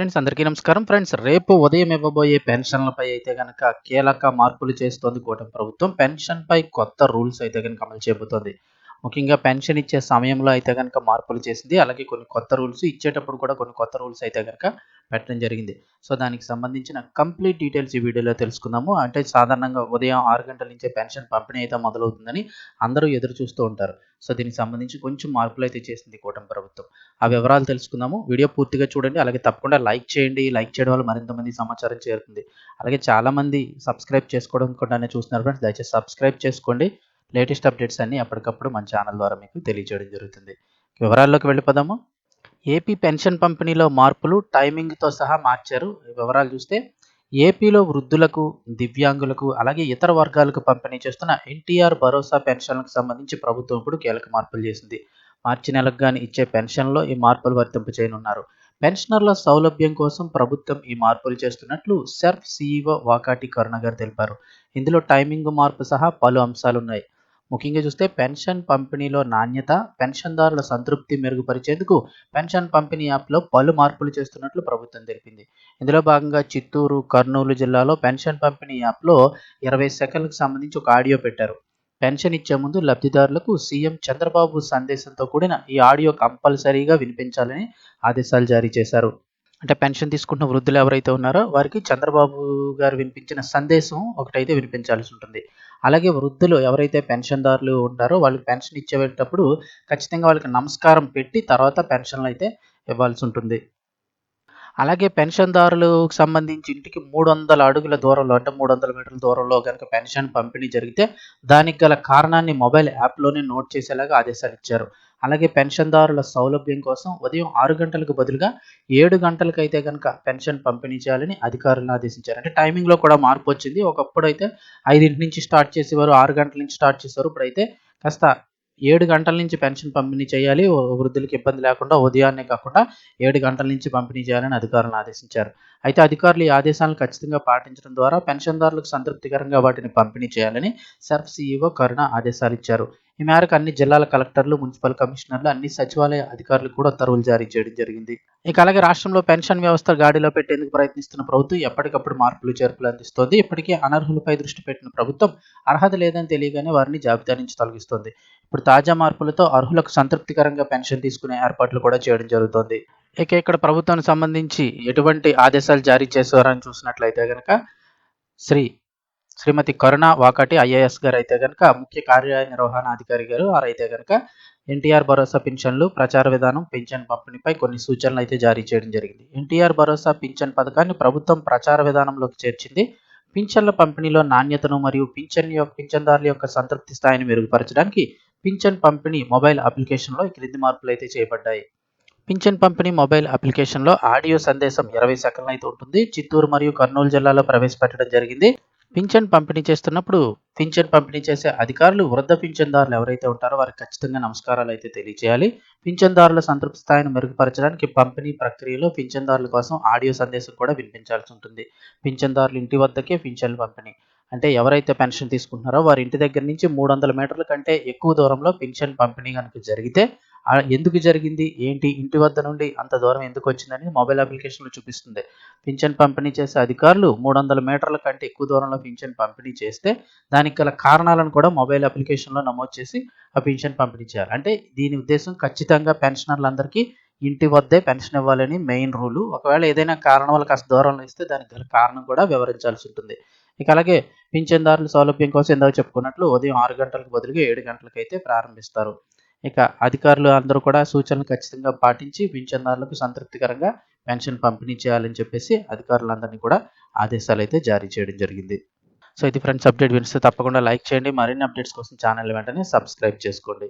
Friends అందరికీ నమస్కారం. Friends రేపు ఉదయం ఇవ్వబోయే పెన్షన్లపై అయితే కనుక కీలక మార్పులు చేస్తోంది కూటమి ప్రభుత్వం. పెన్షన్పై కొత్త రూల్స్ అయితే కనుక అమలు చేయబోతోంది. ముఖ్యంగా పెన్షన్ ఇచ్చే సమయంలో అయితే కనుక మార్పులు చేసింది. అలాగే కొన్ని కొత్త రూల్స్ ఇచ్చేటప్పుడు కూడా కొన్ని కొత్త రూల్స్ అయితే కనుక పెట్టడం జరిగింది. సో దానికి సంబంధించిన కంప్లీట్ డీటెయిల్స్ ఈ వీడియోలో తెలుసుకుందాము. అంటే సాధారణంగా ఉదయం ఆరు గంటల నుంచే పెన్షన్ పంపిణీ అయితే మొదలవుతుందని అందరూ ఎదురు చూస్తూ ఉంటారు. సో దీనికి సంబంధించి కొంచెం మార్పులు అయితే చేసింది కూటమి ప్రభుత్వం. ఆ వివరాలు తెలుసుకుందాము. వీడియో పూర్తిగా చూడండి. అలాగే తప్పకుండా లైక్ చేయండి. లైక్ చేయడం వల్ల మరింత మంది సమాచారం చేరుతుంది. అలాగే చాలామంది సబ్స్క్రైబ్ చేసుకోవడం కూడా చూస్తున్నారు ఫ్రెండ్స్. దయచేసి సబ్స్క్రైబ్ చేసుకోండి. లేటెస్ట్ అప్డేట్స్ అన్ని అప్పటికప్పుడు మన ఛానల్ ద్వారా మీకు తెలియజేయడం జరుగుతుంది. వివరాల్లోకి వెళ్ళిపోదాము. ఏపీ పెన్షన్ పంపిణీలో మార్పులు టైమింగ్తో సహా మార్చారు. వివరాలు చూస్తే ఏపీలో వృద్ధులకు దివ్యాంగులకు అలాగే ఇతర వర్గాలకు పంపిణీ చేస్తున్న ఎన్టీఆర్ భరోసా పెన్షన్లకు సంబంధించి ప్రభుత్వం ఇప్పుడు కీలక మార్పులు చేసింది. మార్చి నెలకు కానీ ఇచ్చే పెన్షన్లో ఈ మార్పులు వర్తింపు చేయనున్నారు. పెన్షనర్ల సౌలభ్యం కోసం ప్రభుత్వం ఈ మార్పులు చేస్తున్నట్లు సెర్ఫ్ సీఈఓ వాకాటి కరుణ గారు తెలిపారు. ఇందులో టైమింగ్ మార్పు సహా పలు అంశాలున్నాయి. ముఖ్యంగా చూస్తే పెన్షన్ పంపిణీలో నాణ్యత పెన్షన్దారుల సంతృప్తి మెరుగుపరిచేందుకు పెన్షన్ పంపిణీ యాప్లో పలు మార్పులు చేస్తున్నట్లు ప్రభుత్వం తెలిపింది. ఇందులో భాగంగా చిత్తూరు కర్నూలు జిల్లాలో పెన్షన్ పంపిణీ యాప్లో ఇరవై సెకండ్లకు సంబంధించి ఒక ఆడియో పెట్టారు. పెన్షన్ ఇచ్చే ముందు లబ్ధిదారులకు సీఎం చంద్రబాబు సందేశంతో కూడిన ఈ ఆడియో కంపల్సరీగా వినిపించాలని ఆదేశాలు జారీ చేశారు. అంటే పెన్షన్ తీసుకుంటున్న వృద్ధులు ఎవరైతే ఉన్నారో వారికి చంద్రబాబు గారు వినిపించిన సందేశం ఒకటైతే వినిపించాల్సి ఉంటుంది. అలాగే వృద్ధులు ఎవరైతే పెన్షన్దారులు ఉంటారో వాళ్ళకి పెన్షన్ ఇచ్చేటప్పుడు ఖచ్చితంగా వాళ్ళకి నమస్కారం పెట్టి తర్వాత పెన్షన్లు అయితే ఇవ్వాల్సి ఉంటుంది. అలాగే పెన్షన్దారులకు సంబంధించి ఇంటికి మూడు వందల అడుగుల దూరంలో అంటే మూడు వందల మీటర్ల దూరంలో కనుక పెన్షన్ పంపిణీ జరిగితే దానికి గల కారణాన్ని మొబైల్ యాప్లోనే నోట్ చేసేలాగా ఆదేశాలు ఇచ్చారు. అలాగే పెన్షన్దారుల సౌలభ్యం కోసం ఉదయం ఆరు గంటలకు బదులుగా ఏడు గంటలకైతే కనుక పెన్షన్ పంపిణీ చేయాలని అధికారులను ఆదేశించారు. అంటే టైమింగ్లో కూడా మార్పు వచ్చింది. ఒకప్పుడు అయితే ఐదింటి నుంచి స్టార్ట్ చేసేవారు ఆరు గంటల నుంచి స్టార్ట్ చేసేవారు. ఇప్పుడైతే కాస్త ఏడు గంటల నుంచి పెన్షన్ పంపిణీ చేయాలి. వృద్ధులకు ఇబ్బంది లేకుండా ఉదయాన్నే కాకుండా ఏడు గంటల నుంచి పంపిణీ చేయాలని అధికారులను ఆదేశించారు. అయితే అధికారులు ఈ ఆదేశాలను ఖచ్చితంగా పాటించడం ద్వారా పెన్షన్దారులకు సంతృప్తికరంగా వాటిని పంపిణీ చేయాలని సర్ఫ్ సీఈఓ కరుణ ఆదేశాలు ఇచ్చారు. ఈ మేరకు అన్ని జిల్లాల కలెక్టర్లు మున్సిపల్ కమిషనర్లు అన్ని సచివాలయ అధికారులు కూడా ఉత్తర్వులు జారీ చేయడం జరిగింది. ఇక అలాగే రాష్ట్రంలో పెన్షన్ వ్యవస్థ గాడిలో పెట్టేందుకు ప్రయత్నిస్తున్న ప్రభుత్వం ఎప్పటికప్పుడు మార్పులు చేర్పులు అందిస్తోంది. ఇప్పటికే అనర్హులపై దృష్టి పెట్టిన ప్రభుత్వం అర్హత లేదని తెలియగానే వారిని జాబితా నుంచి తొలగిస్తోంది. ఇప్పుడు తాజా మార్పులతో అర్హులకు సంతృప్తికరంగా పెన్షన్ తీసుకునే ఏర్పాట్లు కూడా చేయడం జరుగుతోంది. ఇక ఇక్కడ ప్రభుత్వానికి సంబంధించి ఎటువంటి ఆదేశాలు జారీ చేసేవారని చూసినట్లయితే కనుక శ్రీ శ్రీమతి కరుణ వాకటి ఐఏఎస్ గారు అయితే కనుక ముఖ్య కార్యనిర్వహణాధికారి గారు వారైతే కనుక ఎన్టీఆర్ భరోసా పింఛన్లు ప్రచార విధానం పింఛన్ పంపిణీపై కొన్ని సూచనలు అయితే జారీ చేయడం జరిగింది. ఎన్టీఆర్ భరోసా పింఛన్ పథకాన్ని ప్రభుత్వం ప్రచార విధానంలోకి చేర్చింది. పింఛన్ల పంపిణీలో నాణ్యతను మరియు పింఛన్ యొక్క పింఛన్దారుల యొక్క సంతృప్తి స్థాయిని మెరుగుపరచడానికి పింఛన్ పంపిణీ మొబైల్ అప్లికేషన్లో ఈ క్రింది మార్పులు అయితే చేయబడ్డాయి పింఛన్ పంపిణీ మొబైల్ అప్లికేషన్లో ఆడియో సందేశం ఇరవై సెకండ్లు అయితే ఉంటుంది. చిత్తూరు మరియు కర్నూలు జిల్లాలో ప్రవేశపెట్టడం జరిగింది. పింఛన్ పంపిణీ చేస్తున్నప్పుడు పింఛన్ పంపిణీ చేసే అధికారులు వృద్ధ పింఛన్దారులు ఎవరైతే ఉంటారో వారికి ఖచ్చితంగా నమస్కారాలు అయితే తెలియజేయాలి. పింఛన్దారుల సంతృప్తి స్థాయిని మెరుగుపరచడానికి పంపిణీ ప్రక్రియలో పింఛన్దారుల కోసం ఆడియో సందేశం కూడా వినిపించాల్సి ఉంటుంది. పింఛన్దారులు ఇంటి వద్దకే పింఛన్లు పంపిణీ. అంటే ఎవరైతే పెన్షన్ తీసుకుంటున్నారో వారి ఇంటి దగ్గర నుంచి మూడు వందల మీటర్ల కంటే ఎక్కువ దూరంలో పెన్షన్ పంపిణీ కనుక జరిగితే ఎందుకు జరిగింది? ఏంటి? ఇంటి వద్ద నుండి అంత దూరం ఎందుకు వచ్చిందని మొబైల్ అప్లికేషన్లో చూపిస్తుంది. పింఛన్ పంపిణీ చేసే అధికారులు మూడు వందల మీటర్ల కంటే ఎక్కువ దూరంలో పింఛన్ పంపిణీ చేస్తే దానికి గల కారణాలను కూడా మొబైల్ అప్లికేషన్లో నమోదు చేసి ఆ పింఛన్ పంపిణీ చేయాలి. అంటే దీని ఉద్దేశం ఖచ్చితంగా పెన్షనర్లందరికీ ఇంటి వద్దే పెన్షన్ ఇవ్వాలని మెయిన్ రూలు. ఒకవేళ ఏదైనా కారణం వల్ల కాస్త దూరంలో ఇస్తే దానికి గల కారణం కూడా వివరించాల్సి ఉంటుంది. ఇక అలాగే పింఛన్దారుల సౌలభ్యం కోసం ఇందాక చెప్పుకున్నట్లు ఉదయం ఆరు గంటలకు బదులుగా ఏడు గంటలకు అయితే ప్రారంభిస్తారు. ఇక అధికారులు అందరూ కూడా సూచనలు ఖచ్చితంగా పాటించి పింఛన్దారులకు సంతృప్తికరంగా పెన్షన్ పంపిణీ చేయాలని చెప్పేసి అధికారులందరినీ కూడా ఆదేశాలు అయితే జారీ చేయడం జరిగింది. సో ఇది ఫ్రెండ్స్ అప్డేట్ వినిస్తే తప్పకుండా లైక్ చేయండి. మరిన్ని అప్డేట్స్ కోసం ఛానల్ వెంటనే సబ్స్క్రైబ్ చేసుకోండి.